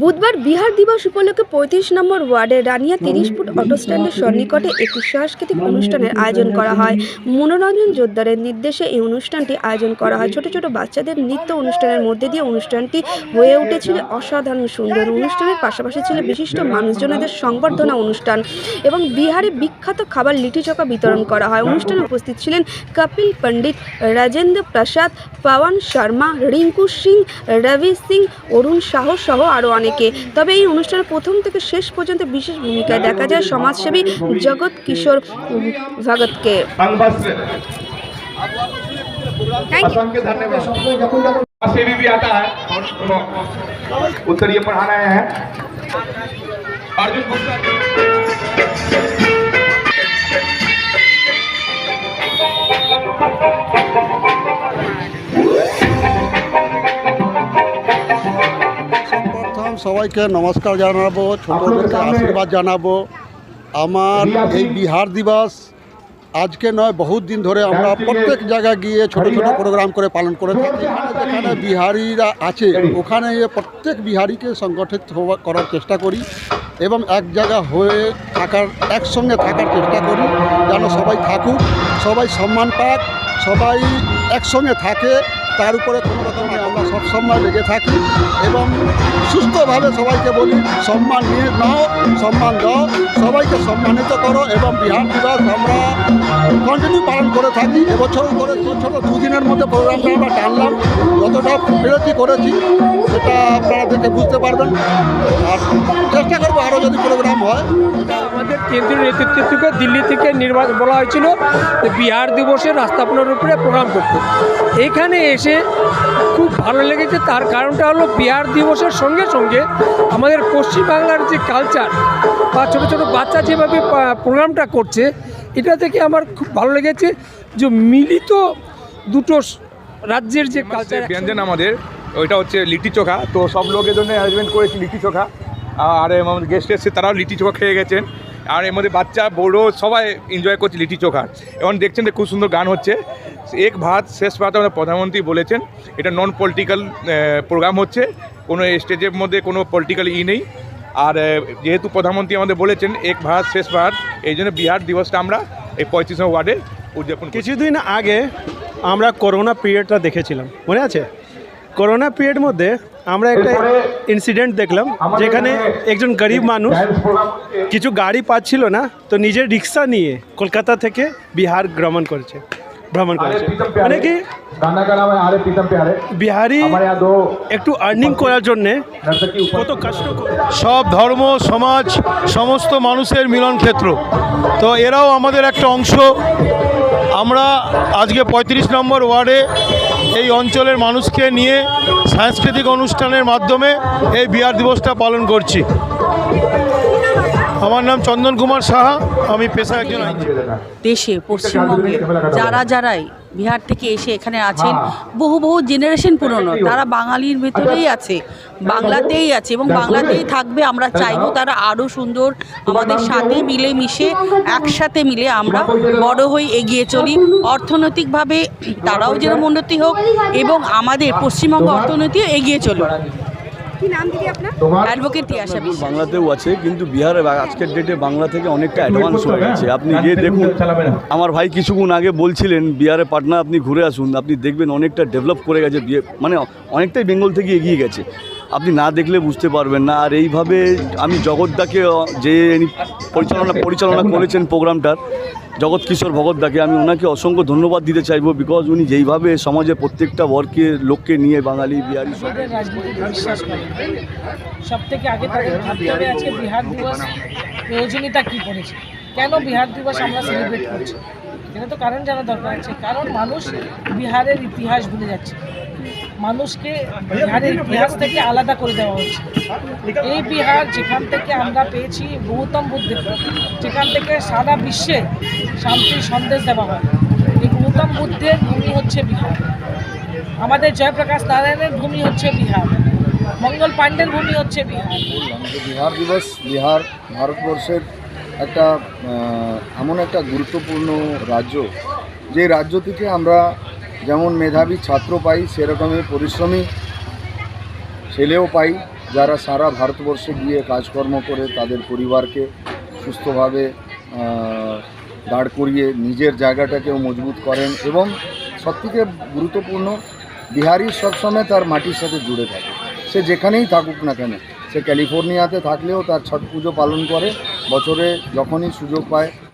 বুধবার বিহার দিবস উপলক্ষে পঁয়ত্রিশ নম্বর ওয়ার্ডের রানিয়া তিরিশ ফুট অটো স্ট্যান্ডের সন্নিকটে একটি সাংস্কৃতিক অনুষ্ঠানের আয়োজন করা হয়। মনোরঞ্জন জোদ্দারের নির্দেশে এই অনুষ্ঠানটি আয়োজন করা হয়। ছোট ছোট বাচ্চাদের নৃত্য অনুষ্ঠানের মধ্যে দিয়ে অনুষ্ঠানটি হয়ে উঠেছিল অসাধারণ সুন্দর। অনুষ্ঠানের পাশাপাশি ছিল বিশিষ্ট মানুষজনদের সংবর্ধনা অনুষ্ঠান এবং বিহারে বিখ্যাত খাবার লিটি চকা বিতরণ করা হয়। অনুষ্ঠানে উপস্থিত ছিলেন কপিল পণ্ডিত, রাজেন্দ্র প্রসাদ পবন শর্মা, রিঙ্কু সিং, রবি সিং, অরুণ শাহ সহ আরও অনেকে তবে এই অনুষ্ঠানের প্রথম থেকে শেষ পর্যন্ত বিশেষ ভূমিকায় দেখা যায় সমাজসেবী জগৎ কিশোর উম, ভগতকে अंग वस्त्र থ্যাংক ইউ असंख्य धन्यवाद सेवी भी आता है और सुनो उत्तरीय पढ़ाना आए हैं अर्जुन गुप्ता সবাইকে নমস্কার জানাব ছোটদেরকে আশীর্বাদ জানাব। আমার এই বিহার দিবস আজকে নয় বহুত দিন ধরে আমরা প্রত্যেক জায়গায় গিয়ে ছোট ছোট প্রোগ্রাম করে পালন করে থাকি। যেখানে বিহারিরা আছে ওখানে গিয়ে প্রত্যেক বিহারিকে সংগঠিত হওয়া- করার চেষ্টা করি এবং এক জায়গা হয়ে থাকার একসঙ্গে থাকার চেষ্টা করি যেন সবাই থাকুক সবাই সম্মান পাক সবাই একসঙ্গে থাকে। তার উপরে কোনো রকমের আমরা সবসময় লেগে থাকি এবং সুস্থভাবে সবাইকে বলি, সম্মান নিয়ে নাও, সম্মান দাও, সবাইকে সম্মানিত করো এবং বিহার দিবস আমরা কন্টিনিউ পালন করে থাকি। এবছর করে ছোটো দুদিনের মধ্যে প্রোগ্রামটা আমরা টানলাম, যতটা বিরতি করেছি সেটা আপনারা দেখে বুঝতে পারবেন। আর চেষ্টা করব আরও যদি প্রোগ্রাম হয় আমাদের কেন্দ্রীয় নেতৃত্ব থেকে দিল্লি থেকে নির্বাচন বলা হয়েছিল যে বিহার দিবসে রাস্তাপনার উপরে প্রোগ্রাম করতে। এখানে এসে খুব ভালো লেগেছে তার কারণটা হলো বিহার দিবসের সঙ্গে সঙ্গে আমাদের পশ্চিমবাংলার যে কালচার বা ছোটো ছোটো বাচ্চা যেভাবে প্রোগ্রামটা করছে এটা থেকে আমার খুব ভালো লেগেছে যে মিলিত দুটো রাজ্যের যে কালচার ব্যঞ্জন আমাদের ওইটা হচ্ছে লিটি চোখা। তো সব লোকের জন্য অ্যারেঞ্জমেন্ট করেছি লিটি চোখা। আর আমাদের গেস্ট এসছে, তারাও লিটি চোখা খেয়ে গেছেন। আর এর মধ্যে বাচ্চা, বড়ো সবাই এনজয় করছে লিটি চোখা। এবং দেখছেন যে খুব সুন্দর গান হচ্ছে। এক ভাত, শেষ ভাত আমাদের প্রধানমন্ত্রী বলেছেন। এটা নন পলিটিক্যাল প্রোগ্রাম হচ্ছে। কোনো স্টেজের মধ্যে কোনো পলিটিক্যাল ই নেই। আর যেহেতু প্রধানমন্ত্রী আমাদের বলেছেন, এক ভারত শেষ ভারত এই জন্য বিহার দিবসটা আমরা এই পঁয়ত্রিশ নম্বর ওয়ার্ডে উদযাপন কিছুদিন আগে আমরা করোনা পিরিয়ডটা দেখেছিলাম। মনে আছে? করোনা পিরিয়ড মধ্যে আমরা একটা ইনসিডেন্ট দেখলাম যেখানে একজন গরিব মানুষ কিছু গাড়ি পাচ্ছিল না তো নিজের রিক্সা নিয়ে কলকাতা থেকে বিহার ভ্রমণ করেছে ভ্রমণ করেছে। মানে কি? বিহারি একটু আর্নিং করার জন্যে কত কষ্ট সব ধর্ম সমাজ সমস্ত মানুষের মিলন ক্ষেত্র তো এরাও আমাদের একটা অংশ। আমরা আজকে পঁয়ত্রিশ নম্বর ওয়ার্ডে এই অঞ্চলের মানুষকে নিয়ে সাংস্কৃতিক অনুষ্ঠানের মাধ্যমে এই বিহার দিবসটা পালন করছি। আমার নাম চন্দন কুমার সাহা, আমি পেশা একজন দেশে, পশ্চিমবঙ্গে যারা যারাই বিহার থেকে এসে এখানে আছেন, বহু বহু জেনারেশন পুরনো, তারা বাঙালির ভেতরেই আছে, বাংলাতেই আছে এবং বাংলাতেই থাকবে, আমরা চাইব তারা আরও সুন্দর আমাদের সাথে মিলে মিশে, একসাথে মিলে আমরা বড় হয়ে এগিয়ে চলি। অর্থনৈতিকভাবে তারাও যেরকম উন্নতি হোক এবং আমাদের পশ্চিমবঙ্গ অর্থনীতিও এগিয়ে চলুক। কি নাম দিদি আপনার? অ্যাডভোকেট তিয়াশা বিশ্বাস বাংলাতেও আছে কিন্তু বিহারে আজকের ডেটে বাংলা থেকে অনেকটা অ্যাডভান্স হয়ে গেছে। আপনি গিয়ে দেখুন আমার ভাই কিছুক্ষণ আগে বলছিলেন বিহারে পাটনা আপনি ঘুরে আসুন আপনি দেখবেন অনেকটা ডেভেলপ করে গেছে বিয়ে- মানে অনেকটাই বেঙ্গল থেকে এগিয়ে গেছে। আপনি না দেখলে বুঝতে পারবেন না। আর এইভাবে আমি জগৎদাকে যে পরিচালনা পরিচালনা করেছেন প্রোগ্রামটার জগৎ কিশোর ভগৎদাকে আমি ওনাকে অসংখ্য ধন্যবাদ দিতে চাইব বিকজ উনি যেইভাবে সমাজে প্রত্যেকটা বর্গের লোককে নিয়ে বাঙালি বিহারি সব থেকে আগে তাদের ভাবতে হবে আজকে বিহার দিবস প্রয়োজনীয়তা কী পড়েছে? কেন বিহার দিবস আমরা সেলিব্রেট করছি? এটা তো কারণ জানা দরকার আছে কারণ মানুষ বিহারের ইতিহাস ভুলে যাচ্ছে। মানুষকে বিহারের ইতিহাস থেকে আলাদা করে দেওয়া হচ্ছে। এই বিহার যেখান থেকে আমরা পেয়েছি গৌতম বুদ্ধের যেখান থেকে সারা বিশ্বে শান্তির সন্দেশ দেওয়া হয়। এই গৌতম বুদ্ধের ভূমি হচ্ছে বিহার। আমাদের জয়প্রকাশ নারায়ণের ভূমি হচ্ছে বিহার। মঙ্গল পাণ্ডের ভূমি হচ্ছে বিহার। বিহার দিবস, বিহার ভারতবর্ষের একটা এমন একটা গুরুত্বপূর্ণ রাজ্য, যে রাজ্য থেকে আমরা যেমন মেধাবী ছাত্র পাই, সেরকমই পরিশ্রমী ছেলেও পাই, যারা সারা ভারতবর্ষে গিয়ে কাজকর্ম করে তাদের পরিবারকে সুস্থভাবে দাঁড় করিয়ে নিজের জায়গাটাকেও মজবুত করেন এবং সবথেকে গুরুত্বপূর্ণ, বিহারি সবসময় তার মাটির সাথে জুড়ে থাকে। সে যেখানেই থাকুক না কেন, সে ক্যালিফোর্নিয়াতে থাকলেও তার ছট পুজো পালন করে, বছরে যখনই সুযোগ পায়